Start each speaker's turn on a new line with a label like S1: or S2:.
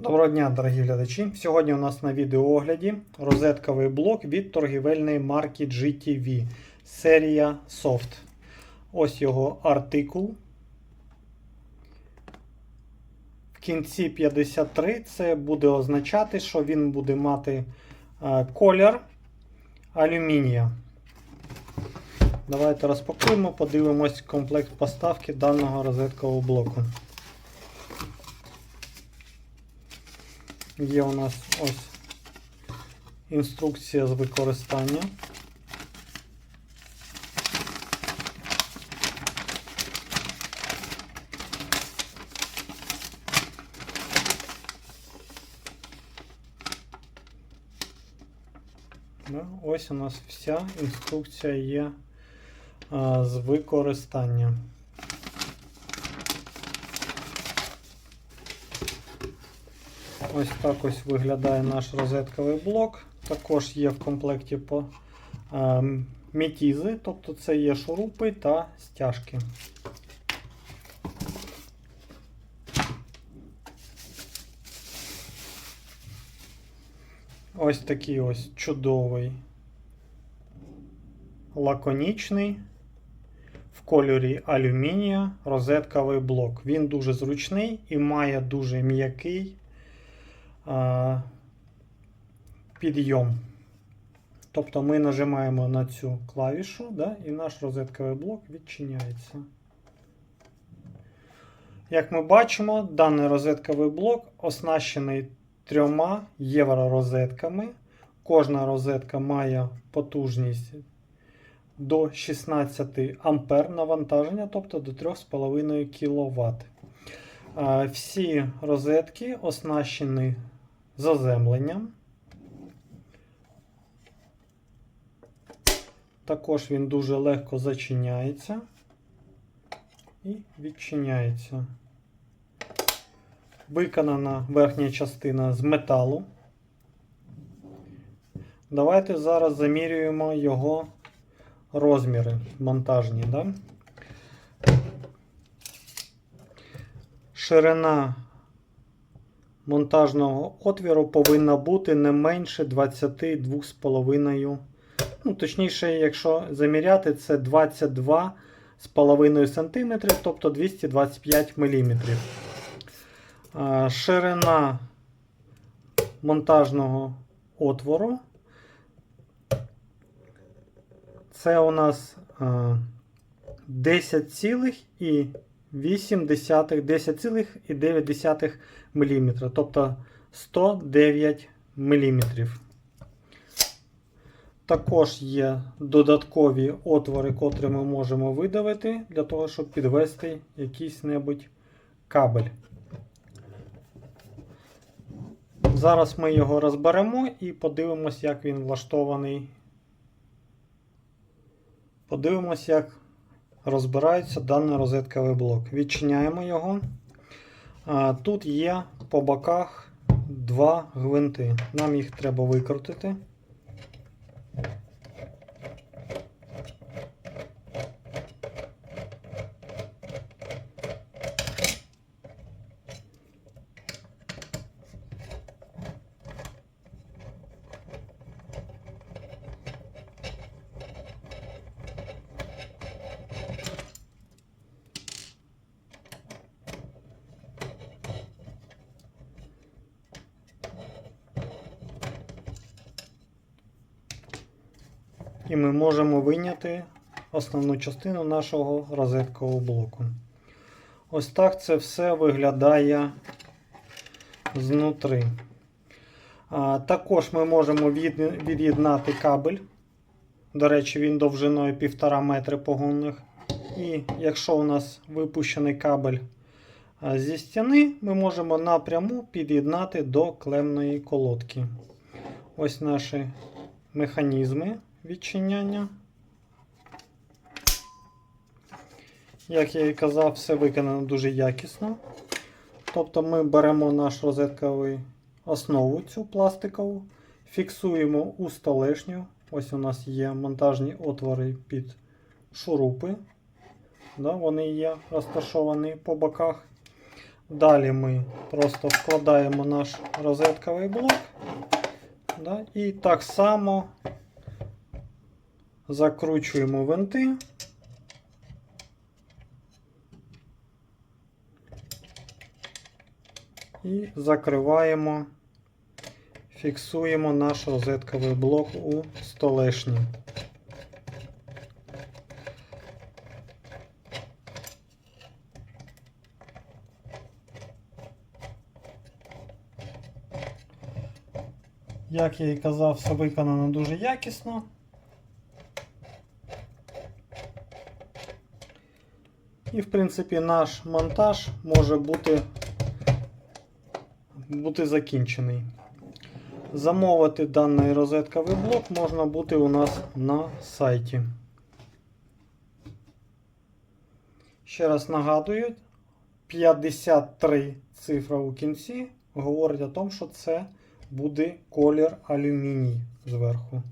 S1: Доброго дня, дорогі глядачі! Сьогодні у нас на відеоогляді розетковий блок від торгівельної марки GTV серія Soft. Ось його артикул. В кінці 53 це буде означати, що він буде мати е, колір алюмінія. Давайте розпакуємо, подивимось комплект поставки даного розеткового блоку. Є у нас ось інструкція з використання. Ось у нас вся інструкція є з використання. Ось так ось виглядає наш розетковий блок. Також є в комплекті по е, мітізи, тобто це є шурупи та стяжки. Ось такий ось чудовий, лаконічний в кольорі алюмінія розетковий блок. Він дуже зручний і має дуже м'який підйом. Тобто ми нажимаємо на цю клавішу, да, і наш розетковий блок відчиняється. Як ми бачимо, даний розетковий блок оснащений трьома євророзетками. Кожна розетка має потужність до 16 ампер навантаження, тобто до 3,5 кВт. Всі розетки оснащені заземленням. Також він дуже легко зачиняється і відчиняється. Виконана верхня частина з металу. Давайте зараз замірюємо його розміри монтажні. Да? Ширина монтажного отвіру повинна бути не менше 22,5. Ну, точніше, якщо заміряти, це 22,5 см, тобто 225 мм. Ширина монтажного отвору. Це у нас 10,8 10,9 мм, тобто 109 мм. Також є додаткові отвори, котрі ми можемо видавити для того, щоб підвести якийсь небудь кабель. Зараз ми його розберемо і подивимось, як він влаштований. Подивимось, як розбирається даний розетковий блок. Відчиняємо його. Тут є по боках два гвинти. Нам їх треба викрутити. І ми можемо вийняти основну частину нашого розеткового блоку. Ось так це все виглядає знутри. Також ми можемо від, від'єднати кабель. До речі, він довжиною 1,5 метри погонних. І якщо у нас випущений кабель зі стіни, ми можемо напряму під'єднати до клемної колодки. Ось наші механізми відчиняння. Як я і казав, все виконано дуже якісно. Тобто ми беремо наш розетковий основу цю пластикову, фіксуємо у столешню. Ось у нас є монтажні отвори під шурупи. Да, Вони є розташовані по боках. Далі ми просто вкладаємо наш розетковий блок. Да, і так само закручуємо винти. І закриваємо, фіксуємо наш розетковий блок у столешні. Як я і казав, все виконано дуже якісно. І, в принципі, наш монтаж може бути, бути закінчений. Замовити даний розетковий блок можна бути у нас на сайті. Ще раз нагадую, 53 цифра у кінці говорить о тому, що це буде колір алюміній зверху.